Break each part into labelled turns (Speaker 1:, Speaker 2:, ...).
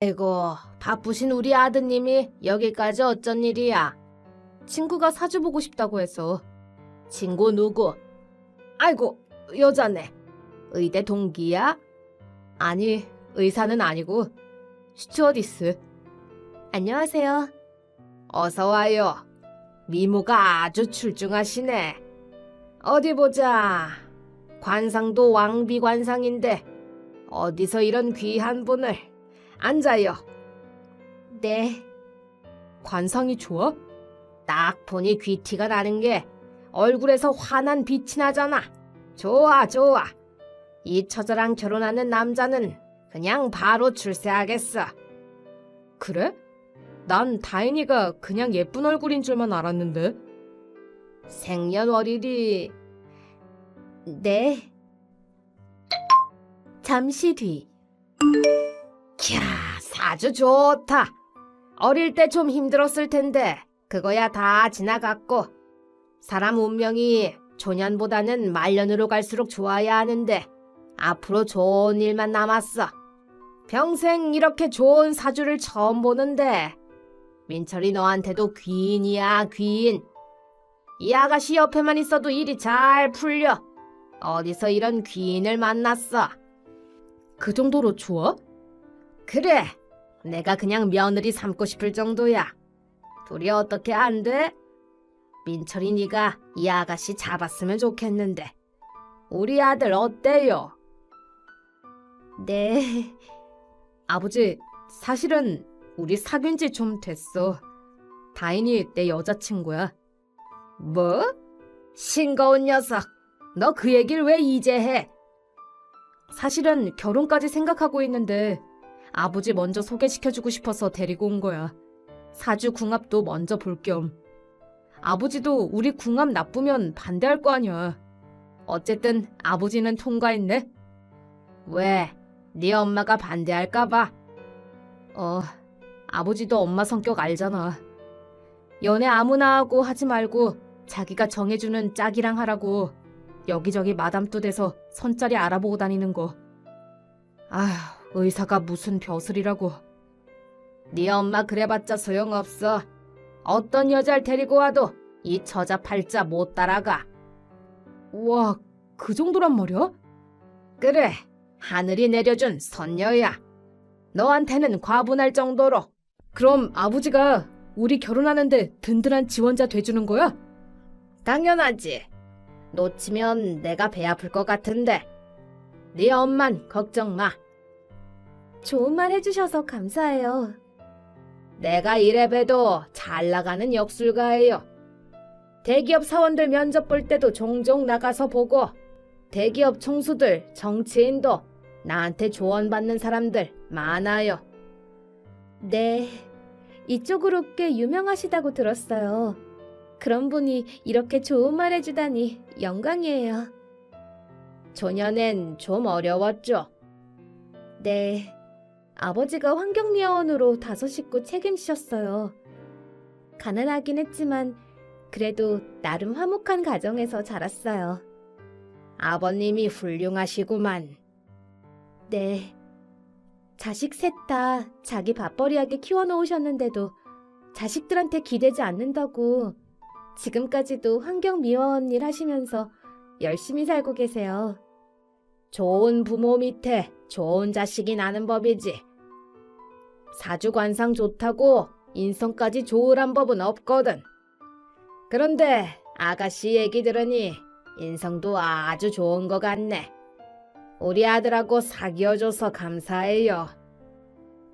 Speaker 1: 아이고, 바쁘신 우리 아드님이 여기까지 어쩐 일이야? 친구가 사주 보고 싶다고 해서. 친구 누구? 아이고, 여자네. 의대 동기야? 아니, 의사는 아니고 스튜어디스. 안녕하세요. 어서 와요. 미모가 아주 출중하시네. 어디 보자. 관상도 왕비 관상인데 어디서 이런 귀한 분을 앉아요. 네. 관상이 좋아? 딱 보니 귀티가 나는 게 얼굴에서 환한 빛이 나잖아. 좋아, 좋아. 이 처자랑 결혼하는 남자는 그냥 바로 출세하겠어. 그래? 난 다인이가 그냥 예쁜 얼굴인 줄만 알았는데. 생년월일이... 네. 잠시 뒤. 캬, 사주 좋다. 어릴 때 좀 힘들었을 텐데 그거야 다 지나갔고 사람 운명이 조년보다는 말년으로 갈수록 좋아야 하는데 앞으로 좋은 일만 남았어. 평생 이렇게 좋은 사주를 처음 보는데 민철이 너한테도 귀인이야 귀인. 이 아가씨 옆에만 있어도 일이 잘 풀려. 어디서 이런 귀인을 만났어? 그 정도로 좋아? 그래. 내가 그냥 며느리 삼고 싶을 정도야. 둘이 어떻게 안 돼? 민철이 네가 이 아가씨 잡았으면 좋겠는데. 우리 아들 어때요? 네. 아버지, 사실은 우리 사귄 지 좀 됐어. 다인이 내 여자친구야. 뭐? 싱거운 녀석. 너 그 얘기를 왜 이제 해? 사실은 결혼까지 생각하고 있는데 아버지 먼저 소개시켜주고 싶어서 데리고 온 거야. 사주 궁합도 먼저 볼 겸. 아버지도 우리 궁합 나쁘면 반대할 거 아니야. 어쨌든 아버지는 통과했네. 왜? 네 엄마가 반대할까 봐? 어, 아버지도 엄마 성격 알잖아. 연애 아무나 하고 하지 말고 자기가 정해주는 짝이랑 하라고 여기저기 마담도 돼서 선짜리 알아보고 다니는 거. 아휴, 의사가 무슨 벼슬이라고. 네 엄마 그래봤자 소용없어. 어떤 여자를 데리고 와도 이 처자 팔자 못 따라가. 우와, 그 정도란 말이야? 그래, 하늘이 내려준 선녀야. 너한테는 과분할 정도로. 그럼 아버지가 우리 결혼하는데 든든한 지원자 돼주는 거야? 당연하지. 놓치면 내가 배 아플 것 같은데. 네 엄만 걱정 마. 좋은 말 해주셔서 감사해요. 내가 이래봬도 잘 나가는 역술가예요. 대기업 사원들 면접 볼 때도 종종 나가서 보고 대기업 총수들, 정치인도 나한테 조언받는 사람들 많아요. 네, 이쪽으로 꽤 유명하시다고 들었어요. 그런 분이 이렇게 좋은 말 해주다니 영광이에요. 조년엔 좀 어려웠죠. 네, 아버지가 환경미화원으로 다섯 식구 책임지셨어요. 가난하긴 했지만 그래도 나름 화목한 가정에서 자랐어요. 아버님이 훌륭하시구만. 네. 자식 셋 다 자기 밥벌이하게 키워놓으셨는데도 자식들한테 기대지 않는다고 지금까지도 환경미화원 일 하시면서 열심히 살고 계세요. 좋은 부모 밑에 좋은 자식이 나는 법이지. 사주관상 좋다고 인성까지 좋으란 법은 없거든. 그런데 아가씨 얘기 들으니 인성도 아주 좋은 것 같네. 우리 아들하고 사귀어줘서 감사해요.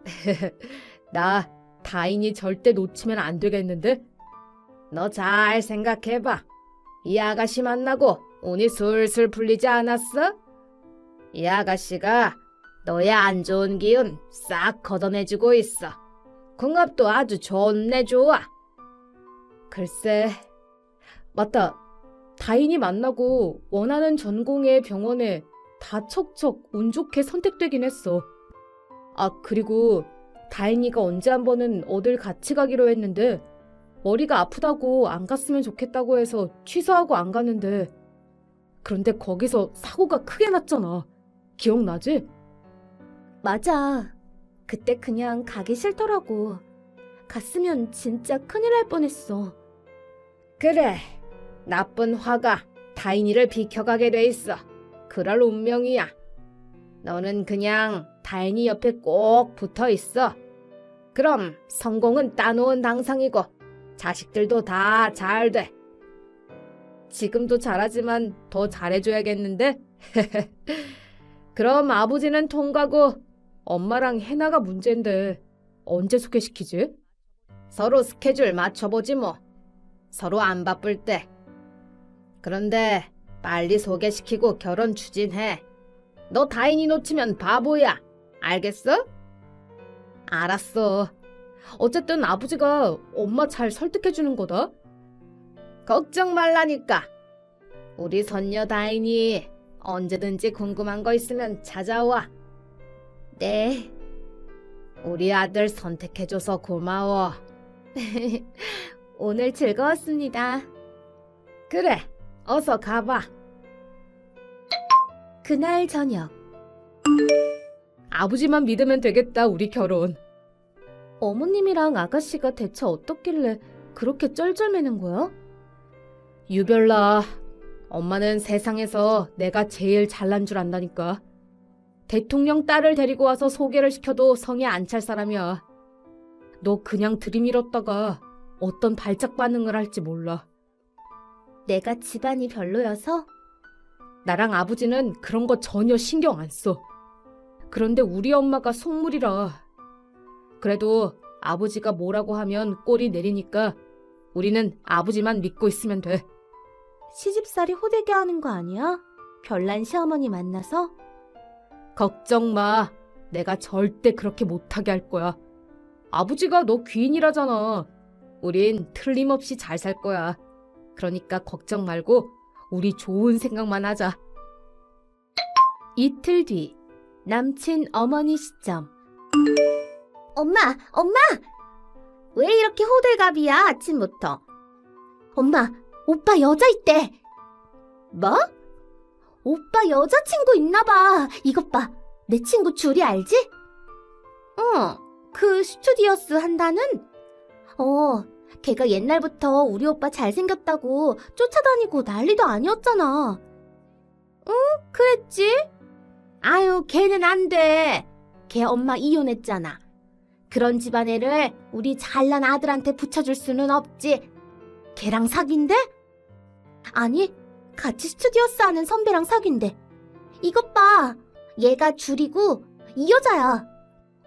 Speaker 1: 나 다인이 절대 놓치면 안 되겠는데? 너 잘 생각해봐. 이 아가씨 만나고 운이 술술 풀리지 않았어? 이 아가씨가 너의 안 좋은 기운 싹 걷어내주고 있어. 궁합도 아주 좋네 좋아. 글쎄, 맞다. 다인이 만나고 원하는 전공의 병원에 다 척척 운 좋게 선택되긴 했어. 아, 그리고 다인이가 언제 한 번은 어딜 같이 가기로 했는데 머리가 아프다고 안 갔으면 좋겠다고 해서 취소하고 안 갔는데 그런데 거기서 사고가 크게 났잖아. 기억나지? 맞아.
Speaker 2: 그때 그냥 가기 싫더라고. 갔으면 진짜 큰일 날 뻔했어.
Speaker 1: 그래, 나쁜 화가 다인이를 비켜가게 돼 있어. 그럴 운명이야. 너는 그냥 다인이 옆에 꼭 붙어 있어. 그럼 성공은 따놓은 당상이고 자식들도 다 잘 돼. 지금도 잘하지만 더 잘해줘야겠는데? 그럼 아버지는 통과고 엄마랑 해나가 문제인데 언제 소개시키지? 서로 스케줄 맞춰보지 뭐. 서로 안 바쁠 때. 그런데 빨리 소개시키고 결혼 추진해. 너 다인이 놓치면 바보야. 알겠어? 알았어. 어쨌든 아버지가 엄마 잘 설득해주는 거다. 걱정 말라니까. 우리 선녀 다인이 언제든지 궁금한 거 있으면 찾아와.
Speaker 2: 네.
Speaker 1: 우리 아들 선택해줘서 고마워.
Speaker 2: 오늘 즐거웠습니다.
Speaker 1: 그래, 어서 가봐.
Speaker 2: 그날 저녁.
Speaker 1: 아버지만 믿으면 되겠다, 우리 결혼.
Speaker 2: 어머님이랑 아가씨가 대체 어떻길래 그렇게 쩔쩔매는 거야?
Speaker 1: 유별나, 엄마는 세상에서 내가 제일 잘난 줄 안다니까. 대통령 딸을 데리고 와서 소개를 시켜도 성에 안 찰 사람이야. 너 그냥 들이밀었다가 어떤 발작 반응을 할지 몰라.
Speaker 2: 내가 집안이 별로여서?
Speaker 1: 나랑 아버지는 그런 거 전혀 신경 안 써. 그런데 우리 엄마가 속물이라. 그래도 아버지가 뭐라고 하면 꼬리 내리니까 우리는 아버지만 믿고 있으면 돼.
Speaker 2: 시집살이 호되게 하는 거 아니야? 별난 시어머니 만나서?
Speaker 1: 걱정 마. 내가 절대 그렇게 못하게 할 거야. 아버지가 너 귀인이라잖아. 우린 틀림없이 잘 살 거야. 그러니까 걱정 말고 우리 좋은 생각만 하자.
Speaker 2: 이틀 뒤 남친 어머니 시점 엄마 엄마 왜 이렇게 호들갑이야 아침부터 엄마 오빠 여자 있대 뭐? 오빠 여자친구 있나봐 이것 봐 내 친구 줄이 알지? 어그 스튜디오스 한다는? 어 걔가 옛날부터 우리 오빠 잘생겼다고 쫓아다니고 난리도 아니었잖아 응 그랬지? 아유, 걔는 안 돼. 걔 엄마 이혼했잖아. 그런 집안애를 우리 잘난 아들한테 붙여줄 수는 없지. 걔랑 사귄대? 아니, 같이 스튜디오스 하는 선배랑 사귄대. 이것 봐. 얘가 줄이고 이 여자야.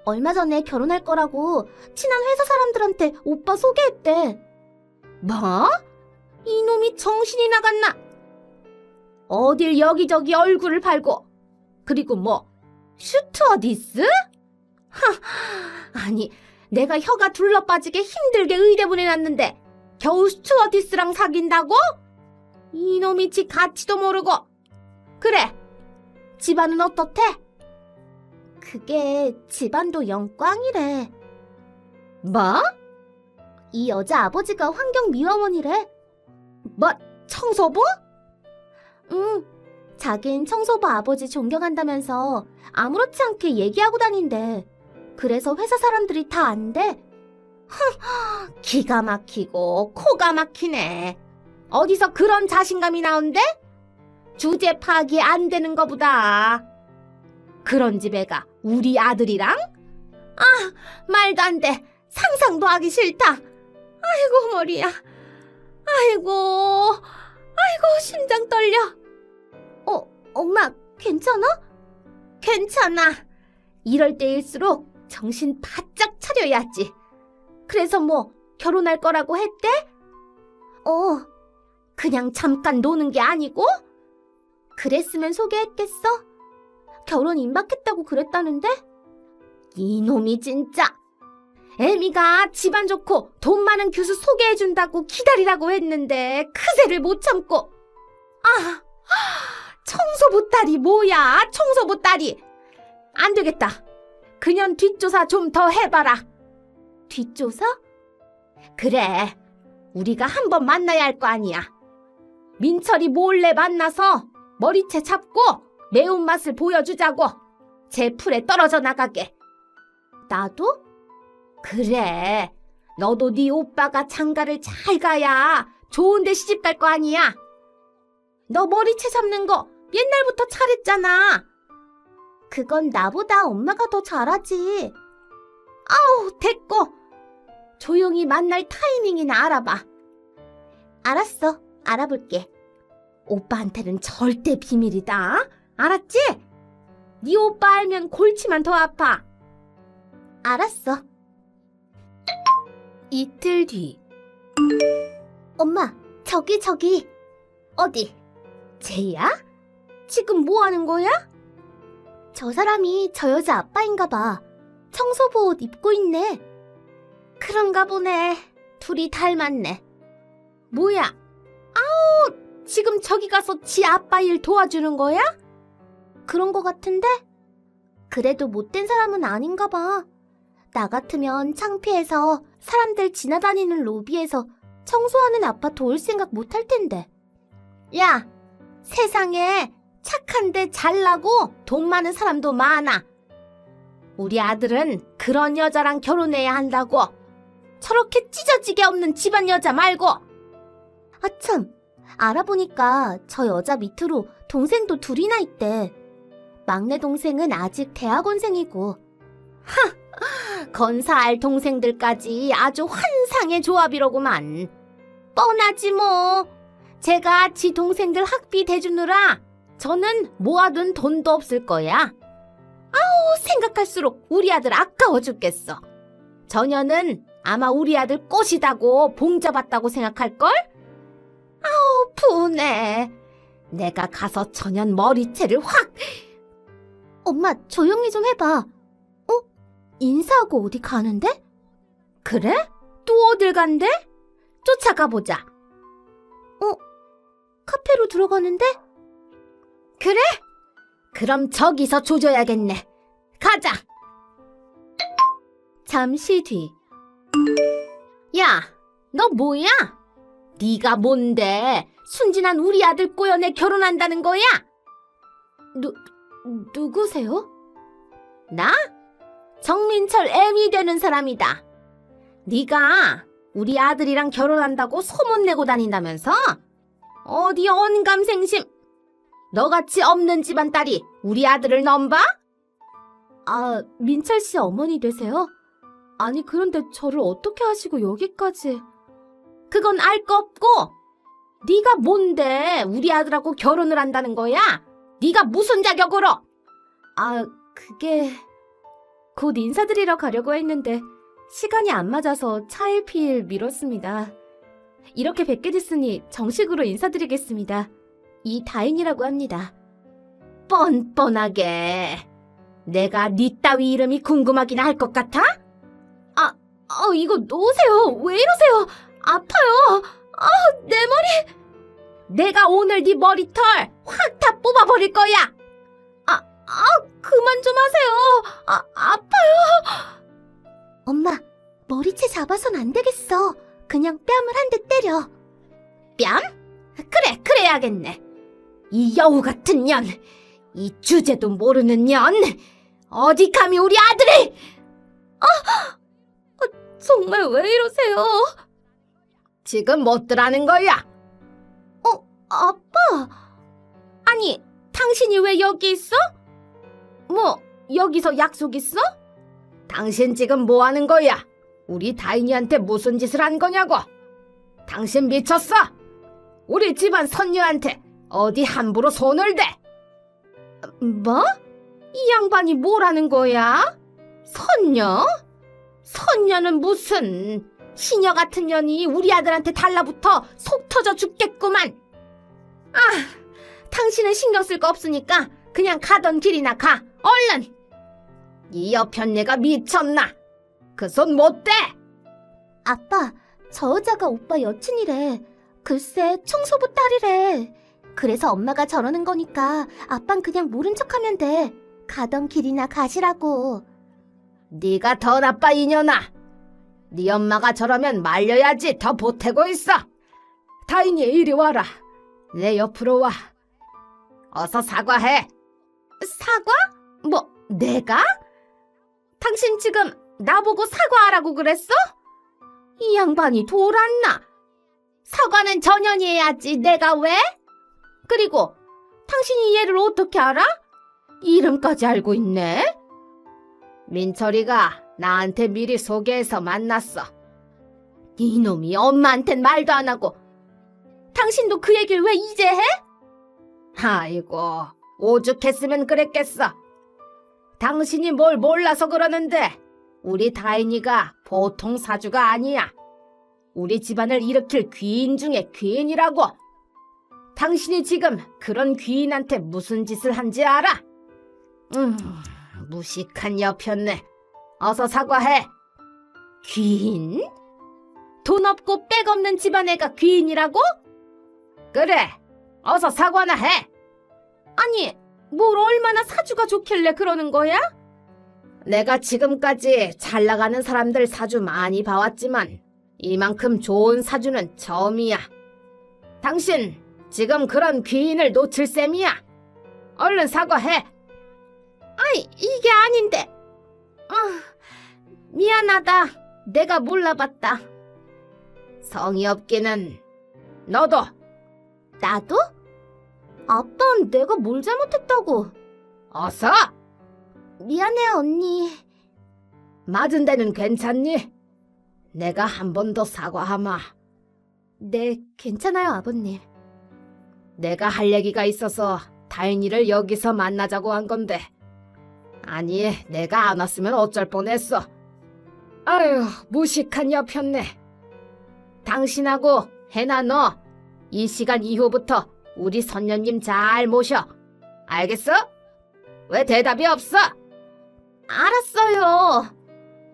Speaker 2: 얼마 전에 결혼할 거라고 친한 회사 사람들한테 오빠 소개했대. 뭐? 이놈이 정신이 나갔나? 어딜 여기저기 얼굴을 팔고 그리고 뭐 슈트어디스? 하, 아니 내가 혀가 둘러빠지게 힘들게 의대 보내놨는데 겨우 스튜어디스랑 사귄다고? 이놈이 지 가치도 모르고 그래 집안은 어떻대? 그게 집안도 영광이래 뭐? 이 여자 아버지가 환경미화원이래 뭐 청소부? 응 자긴 청소부 아버지 존경한다면서 아무렇지 않게 얘기하고 다닌대. 그래서 회사 사람들이 다 안돼. 기가 막히고 코가 막히네. 어디서 그런 자신감이 나온대? 주제 파악이 안 되는 거보다. 그런 집애가 우리 아들이랑? 아, 말도 안 돼. 상상도 하기 싫다. 아이고, 머리야. 아이고, 아이고, 심장 떨려. 어, 엄마, 괜찮아? 괜찮아. 이럴 때일수록 정신 바짝 차려야지. 그래서 뭐, 결혼할 거라고 했대? 어, 그냥 잠깐 노는 게 아니고? 그랬으면 소개했겠어? 결혼 임박했다고 그랬다는데? 이놈이 진짜! 애미가 집안 좋고 돈 많은 교수 소개해준다고 기다리라고 했는데 그새를 못 참고 아 청소부 딸이 뭐야? 청소부 딸이. 안 되겠다. 그년 뒷조사 좀 더 해봐라. 뒷조사? 그래. 우리가 한 번 만나야 할 거 아니야. 민철이 몰래 만나서 머리채 잡고 매운맛을 보여주자고. 제 풀에 떨어져 나가게. 나도?
Speaker 1: 그래. 너도 네 오빠가 장가를 잘 가야 좋은 데 시집 갈 거 아니야. 너 머리채 잡는 거 옛날부터 잘했잖아.
Speaker 2: 그건 나보다 엄마가 더 잘하지.
Speaker 1: 아우, 됐고. 조용히 만날 타이밍이나 알아봐.
Speaker 2: 알았어. 알아볼게.
Speaker 1: 오빠한테는 절대 비밀이다. 알았지? 네 오빠 알면 골치만 더 아파.
Speaker 2: 알았어.
Speaker 1: 이틀 뒤.
Speaker 2: 엄마, 저기 저기.
Speaker 1: 어디? 쟤야? 지금 뭐 하는 거야?
Speaker 2: 저 사람이 저 여자 아빠인가 봐. 청소부 옷 입고 있네.
Speaker 1: 그런가 보네. 둘이 닮았네. 뭐야? 지금 저기 가서 지 아빠 일 도와주는 거야?
Speaker 2: 그런 거 같은데? 그래도 못된 사람은 아닌가 봐. 나 같으면 창피해서 사람들 지나다니는 로비에서 청소하는 아빠 도울 생각 못할 텐데.
Speaker 1: 야, 세상에 착한데 잘나고 돈 많은 사람도 많아. 우리 아들은 그런 여자랑 결혼해야 한다고. 저렇게 찢어지게 없는 집안 여자 말고.
Speaker 2: 아참, 알아보니까 저 여자 밑으로 동생도 둘이나 있대. 막내 동생은 아직 대학원생이고.
Speaker 1: 건사할 동생들까지 아주 환상의 조합이로구만. 뻔하지 뭐. 제가 지 동생들 학비 대주느라 저는 모아둔 돈도 없을 거야. 아우, 생각할수록 우리 아들 아까워 죽겠어. 저녀는 아마 우리 아들 꽃이다고 봉잡았다고 생각할걸? 아우, 분해. 내가 가서 저년 머리채를 확
Speaker 2: 엄마, 조용히 좀 해봐. 어? 인사하고 어디 가는데?
Speaker 1: 그래? 또 어딜 간대? 쫓아가 보자.
Speaker 2: 카페로 들어가는데?
Speaker 1: 그래? 그럼 저기서 조져야겠네. 가자. 잠시 뒤. 야, 너 뭐야? 네가 뭔데 순진한 우리 아들 꼬여내 결혼한다는 거야?
Speaker 2: 누, 누구세요?
Speaker 1: 나? 정민철 애미 되는 사람이다. 네가 우리 아들이랑 결혼한다고 소문내고 다닌다면서? 어디 언감생심? 너같이 없는 집안 딸이 우리 아들을 넘봐?
Speaker 2: 아, 민철 씨 어머니 되세요? 아니, 그런데 저를 어떻게 하시고 여기까지.
Speaker 1: 그건 알 거 없고 네가 뭔데 우리 아들하고 결혼을 한다는 거야? 네가 무슨 자격으로?
Speaker 2: 아, 그게 곧 인사드리러 가려고 했는데 시간이 안 맞아서 차일피일 미뤘습니다. 이렇게 뵙게 됐으니 정식으로 인사드리겠습니다. 이다인이라고 합니다.
Speaker 1: 뻔뻔하게 내가 네 따위 이름이 궁금하긴 할 것 같아?
Speaker 2: 아, 이거 놓으세요. 왜 이러세요? 아파요. 아, 내 머리.
Speaker 1: 내가 오늘 네 머리털 확 다 뽑아버릴 거야.
Speaker 2: 아, 그만 좀 하세요. 아, 아파요. 엄마, 머리채 잡아선 안 되겠어. 그냥 뺨을 한 대 때려.
Speaker 1: 뺨? 그래, 그래야겠네. 이 여우 같은 년, 이 주제도 모르는 년, 어디 감히 우리 아들을!
Speaker 2: 정말 왜 이러세요?
Speaker 1: 지금 못들하는 거야?
Speaker 2: 아빠,
Speaker 1: 아니, 당신이 왜 여기 있어? 뭐, 여기서 약속 있어? 당신 지금 뭐 하는 거야? 우리 다인이한테 무슨 짓을 한 거냐고? 당신 미쳤어? 우리 집안 선녀한테 어디 함부로 손을 대? 뭐? 이 양반이 뭐라는 거야? 선녀? 선녀는 무슨 시녀 같은 년이 우리 아들한테 달라붙어 속 터져 죽겠구만. 아, 당신은 신경 쓸 거 없으니까 그냥 가던 길이나 가. 얼른. 이 여편네가 미쳤나? 그 손 못 대.
Speaker 2: 아빠, 저 여자가 오빠 여친이래. 글쎄, 청소부 딸이래. 그래서 엄마가 저러는 거니까 아빤 그냥 모른 척하면 돼. 가던 길이나 가시라고.
Speaker 1: 네가 더 나빠 이년아. 네 엄마가 저러면 말려야지 더 보태고 있어. 다인이 이리 와라. 내 옆으로 와. 어서 사과해. 사과? 뭐 내가? 당신 지금 나보고 사과하라고 그랬어? 이 양반이 돌았나? 사과는 전현이 해야지, 내가 왜? 그리고 당신이 얘를 어떻게 알아? 이름까지 알고 있네? 민철이가 나한테 미리 소개해서 만났어. 이놈이 엄마한텐 말도 안 하고 당신도 그 얘기를 왜 이제 해? 아이고, 오죽했으면 그랬겠어. 당신이 뭘 몰라서 그러는데 우리 다인이가 보통 사주가 아니야. 우리 집안을 일으킬 귀인 중에 귀인이라고. 당신이 지금 그런 귀인한테 무슨 짓을 한지 알아? 음, 무식한 여편네. 어서 사과해. 귀인? 돈 없고 빽 없는 집안 애가 귀인이라고? 그래, 어서 사과나 해. 아니, 뭘 얼마나 사주가 좋길래 그러는 거야? 내가 지금까지 잘 나가는 사람들 사주 많이 봐왔지만 이만큼 좋은 사주는 처음이야. 당신 지금 그런 귀인을 놓칠 셈이야. 얼른 사과해. 아이, 이게 아닌데. 아, 미안하다. 내가 몰라봤다. 성의 없기는 너도 나도? 아빠는 내가 뭘 잘못했다고. 어서! 미안해, 언니. 맞은 데는 괜찮니? 내가 한 번 더 사과하마. 네, 괜찮아요, 아버님. 내가 할 얘기가 있어서 다인이를 여기서 만나자고 한 건데. 아니, 내가 안 왔으면 어쩔 뻔했어. 아유, 무식한 여편네. 당신하고 해나 너, 이 시간 이후부터 우리 선녀님 잘 모셔. 알겠어? 왜 대답이 없어? 알았어요.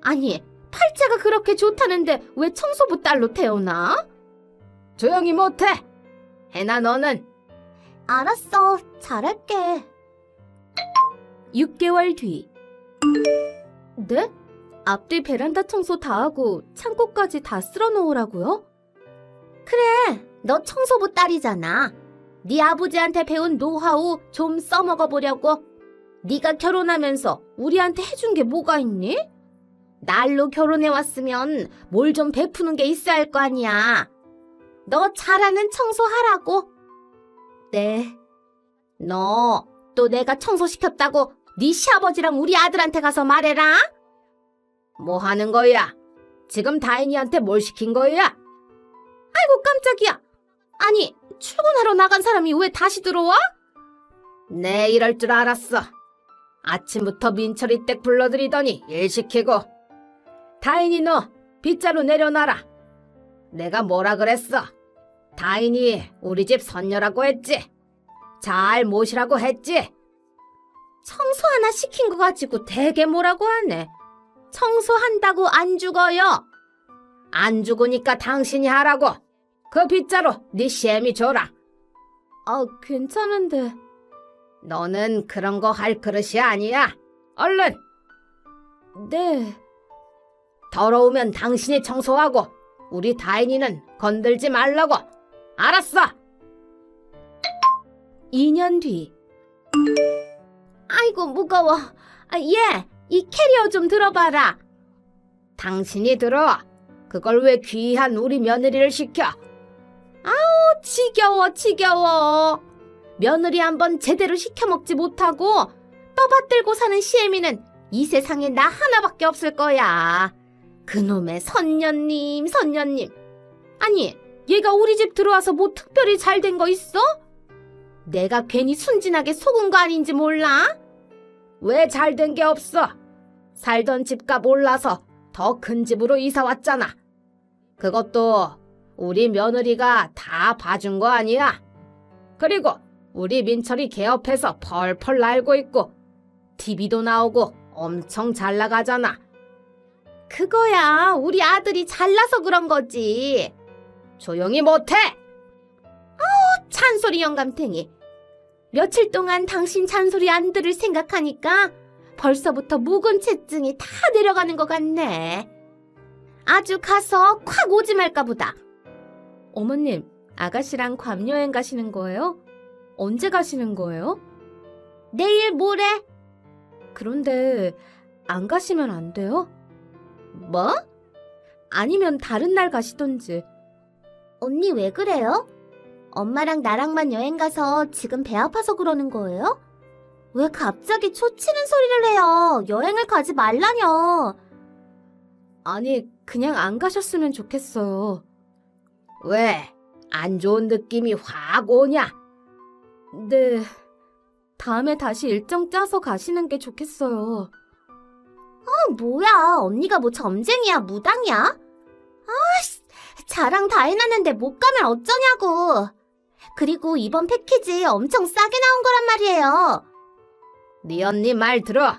Speaker 1: 아니, 팔자가 그렇게 좋다는데 왜 청소부 딸로 태어나? 조용히 못해. 해나 너는 알았어. 잘할게. 6개월 뒤. 네? 앞뒤 베란다 청소 다 하고 창고까지 다 쓸어 놓으라고요? 그래, 너 청소부 딸이잖아. 네 아버지한테 배운 노하우 좀 써먹어 보려고. 네가 결혼하면서 우리한테 해준 게 뭐가 있니? 날로 결혼해 왔으면 뭘 좀 베푸는 게 있어야 할 거 아니야. 너 잘하는 청소하라고. 네. 너 또 내가 청소시켰다고 네 시아버지랑 우리 아들한테 가서 말해라. 뭐 하는 거야? 지금 다인이한테 뭘 시킨 거야? 아이고 깜짝이야. 아니 출근하러 나간 사람이 왜 다시 들어와? 네 이럴 줄 알았어. 아침부터 민철이 댁 불러들이더니 일 시키고 다인이 너 빗자루 내려놔라. 내가 뭐라 그랬어? 다인이 우리 집 선녀라고 했지. 잘 모시라고 했지. 청소 하나 시킨 거 가지고 되게 뭐라고 하네. 청소한다고 안 죽어요. 안 죽으니까 당신이 하라고. 그 빗자루 네 쌤이 줘라. 아, 괜찮은데. 너는 그런 거 할 그릇이 아니야. 얼른. 네. 더러우면 당신이 청소하고 우리 다인이는 건들지 말라고. 알았어. 2년 뒤. 아이고 무거워. 아, 얘, 이 캐리어 좀 들어봐라. 당신이 들어. 그걸 왜 귀한 우리 며느리를 시켜? 아우, 지겨워, 지겨워. 며느리 한번 제대로 시켜 먹지 못하고 떠받들고 사는 시애미는 이 세상에 나 하나밖에 없을 거야. 그놈의 선녀님, 선녀님. 아니, 얘가 우리 집 들어와서 뭐 특별히 잘 된 거 있어? 내가 괜히 순진하게 속은 거 아닌지 몰라? 왜 잘 된 게 없어? 살던 집값 올라서 더 큰 집으로 이사 왔잖아. 그것도 우리 며느리가 다 봐준 거 아니야. 그리고 우리 민철이 개업해서 펄펄 날고 있고 TV도 나오고 엄청 잘 나가잖아. 그거야 우리 아들이 잘나서 그런 거지. 조용히 못해. 아우 찬소리 영감탱이. 며칠 동안 당신 잔소리 안 들을 생각하니까 벌써부터 묵은 채증이 다 내려가는 것 같네. 아주 가서 콱 오지 말까 보다. 어머님, 아가씨랑 괌 여행 가시는 거예요? 언제 가시는 거예요? 내일 모레. 그런데 안 가시면 안 돼요? 뭐? 아니면 다른 날 가시던지.
Speaker 2: 언니 왜 그래요? 엄마랑 나랑만 여행 가서 지금 배 아파서 그러는 거예요? 왜 갑자기 초치는 소리를 해요? 여행을 가지 말라뇨.
Speaker 1: 아니, 그냥 안 가셨으면 좋겠어요. 왜? 안 좋은 느낌이 확 오냐? 네. 다음에 다시 일정 짜서 가시는 게 좋겠어요.
Speaker 2: 아, 뭐야. 언니가 뭐 점쟁이야, 무당이야? 아씨, 자랑 다 해놨는데 못 가면 어쩌냐고. 그리고 이번 패키지 엄청 싸게 나온 거란 말이에요.
Speaker 1: 네 언니 말 들어.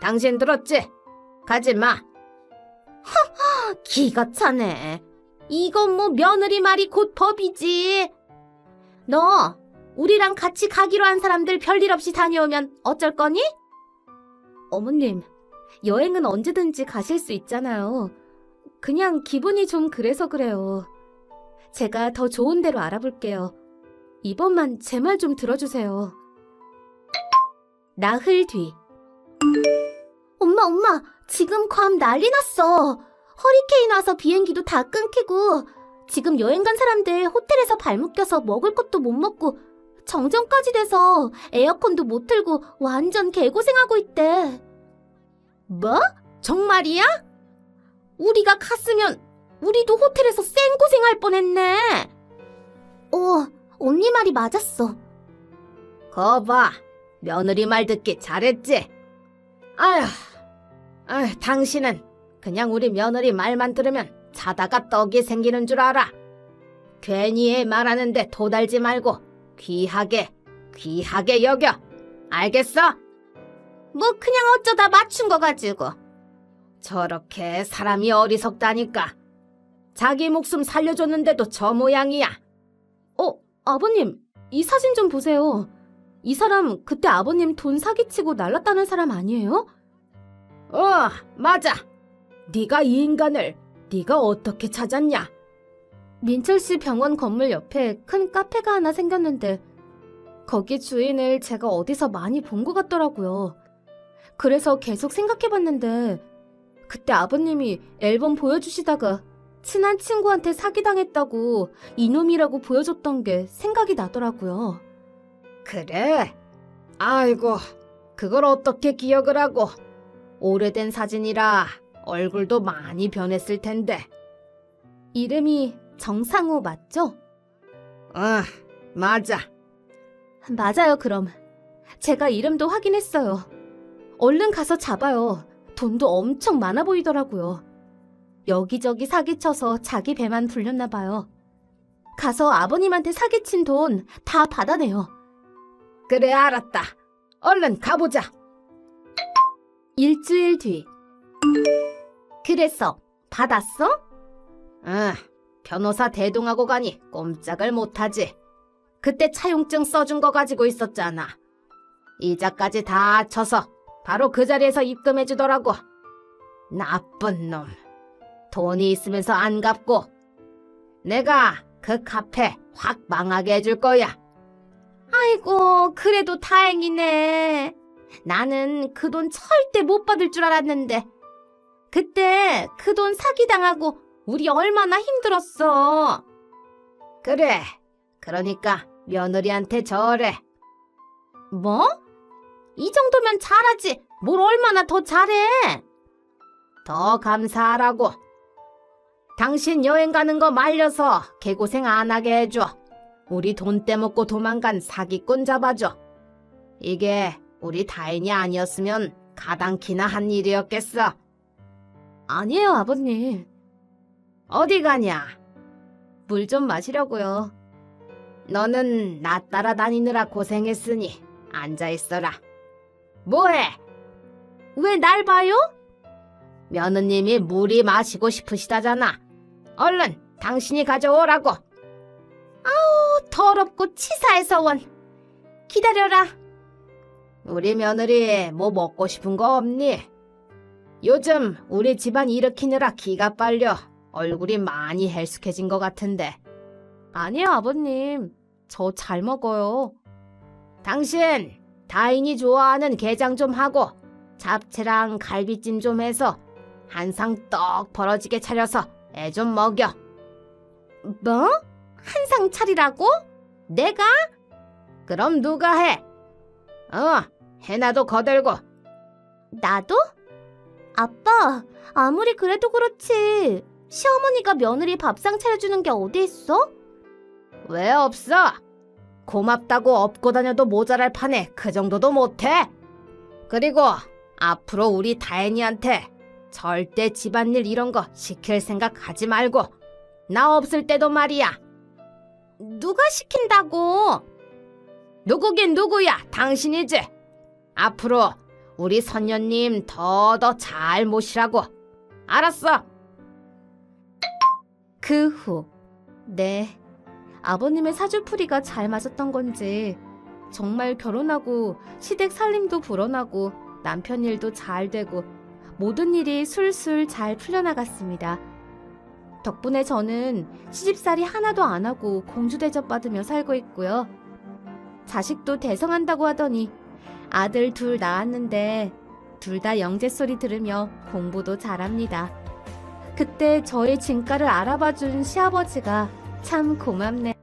Speaker 1: 당신 들었지? 가지 마.
Speaker 2: 기가 차네. 이건 뭐 며느리 말이 곧 법이지. 너 우리랑 같이 가기로 한 사람들 별일 없이 다녀오면 어쩔 거니?
Speaker 1: 어머님, 여행은 언제든지 가실 수 있잖아요. 그냥 기분이 좀 그래서 그래요. 제가 더 좋은 데로 알아볼게요. 이번만 제 말 좀 들어주세요. 나흘 뒤.
Speaker 2: 엄마, 엄마, 지금 괌 난리 났어. 허리케인 와서 비행기도 다 끊기고, 지금 여행 간 사람들 호텔에서 발목 껴서 먹을 것도 못 먹고, 정전까지 돼서 에어컨도 못 틀고 완전 개고생하고 있대. 뭐? 정말이야? 우리가 갔으면 우리도 호텔에서 쌩고생할 뻔했네. 어, 언니 말이 맞았어.
Speaker 1: 거봐, 며느리 말 듣기 잘했지? 아휴, 아휴, 당신은 그냥 우리 며느리 말만 들으면 자다가 떡이 생기는 줄 알아. 괜히 애 말하는데 도달지 말고 귀하게, 귀하게 여겨. 알겠어?
Speaker 2: 뭐 그냥 어쩌다 맞춘 거 가지고.
Speaker 1: 저렇게 사람이 어리석다니까. 자기 목숨 살려줬는데도 저 모양이야. 어, 아버님, 이 사진 좀 보세요. 이 사람 그때 아버님 돈 사기치고 날랐다는 사람 아니에요? 어, 맞아. 네가 이 인간을 네가 어떻게 찾았냐? 민철 씨 병원 건물 옆에 큰 카페가 하나 생겼는데 거기 주인을 제가 어디서 많이 본 것 같더라고요. 그래서 계속 생각해봤는데 그때 아버님이 앨범 보여주시다가 친한 친구한테 사기당했다고 이놈이라고 보여줬던 게 생각이 나더라고요. 그래? 아이고, 그걸 어떻게 기억을 하고. 오래된 사진이라 얼굴도 많이 변했을 텐데. 이름이 정상우 맞죠? 어, 맞아. 맞아요, 그럼. 제가 이름도 확인했어요. 얼른 가서 잡아요. 돈도 엄청 많아 보이더라고요. 여기저기 사기쳐서 자기 배만 불렸나 봐요. 가서 아버님한테 사기친 돈 다 받아내요. 그래, 알았다. 얼른 가보자. 일주일 뒤. 그래서 받았어? 응, 변호사 대동하고 가니 꼼짝을 못하지. 그때 차용증 써준 거 가지고 있었잖아. 이자까지 다 쳐서 바로 그 자리에서 입금해주더라고. 나쁜 놈. 돈이 있으면서 안 갚고. 내가 그 카페 확 망하게 해줄 거야. 아이고, 그래도 다행이네. 나는 그 돈 절대 못 받을 줄 알았는데. 그때 그 돈 사기당하고 우리 얼마나 힘들었어. 그래. 그러니까 며느리한테 절해. 뭐? 이 정도면 잘하지. 뭘 얼마나 더 잘해? 더 감사하라고. 당신 여행 가는 거 말려서 개고생 안 하게 해줘. 우리 돈 떼먹고 도망간 사기꾼 잡아줘. 이게 우리 다인이 아니었으면 가당키나 한 일이었겠어. 아니에요, 아버님. 어디 가냐? 물 좀 마시려고요. 너는 나 따라다니느라 고생했으니 앉아 있어라. 뭐해? 왜 날 봐요? 며느님이 물이 마시고 싶으시다잖아. 얼른 당신이 가져오라고. 아우 더럽고 치사해서 원. 기다려라. 우리 며느리 뭐 먹고 싶은 거 없니? 요즘 우리 집안 일으키느라 기가 빨려 얼굴이 많이 헬쑥해진 것 같은데. 아니요 아버님. 저 잘 먹어요. 당신 다인이 좋아하는 게장 좀 하고 잡채랑 갈비찜 좀 해서 한상 떡 벌어지게 차려서 애 좀 먹여. 뭐? 한상 차리라고? 내가? 그럼 누가 해? 어, 해나도 거들고.
Speaker 2: 나도? 아빠, 아무리 그래도 그렇지. 시어머니가 며느리 밥상 차려주는 게 어디 있어?
Speaker 1: 왜 없어? 고맙다고 업고 다녀도 모자랄 판에 그 정도도 못해? 그리고 앞으로 우리 다혜니한테 절대 집안일 이런 거 시킬 생각 하지 말고 나 없을 때도 말이야.
Speaker 2: 누가 시킨다고?
Speaker 1: 누구긴 누구야 당신이지. 앞으로 우리 선녀님 더 더 잘 모시라고. 알았어. 그 후, 네. 아버님의 사주풀이가 잘 맞았던 건지 정말 결혼하고 시댁 살림도 불어나고 남편 일도 잘 되고 모든 일이 술술 잘 풀려나갔습니다. 덕분에 저는 시집살이 하나도 안 하고 공주 대접 받으며 살고 있고요. 자식도 대성한다고 하더니 아들 둘 낳았는데 둘 다 영재 소리 들으며 공부도 잘합니다. 그때 저의 진가를 알아봐준 시아버지가 참 고맙네.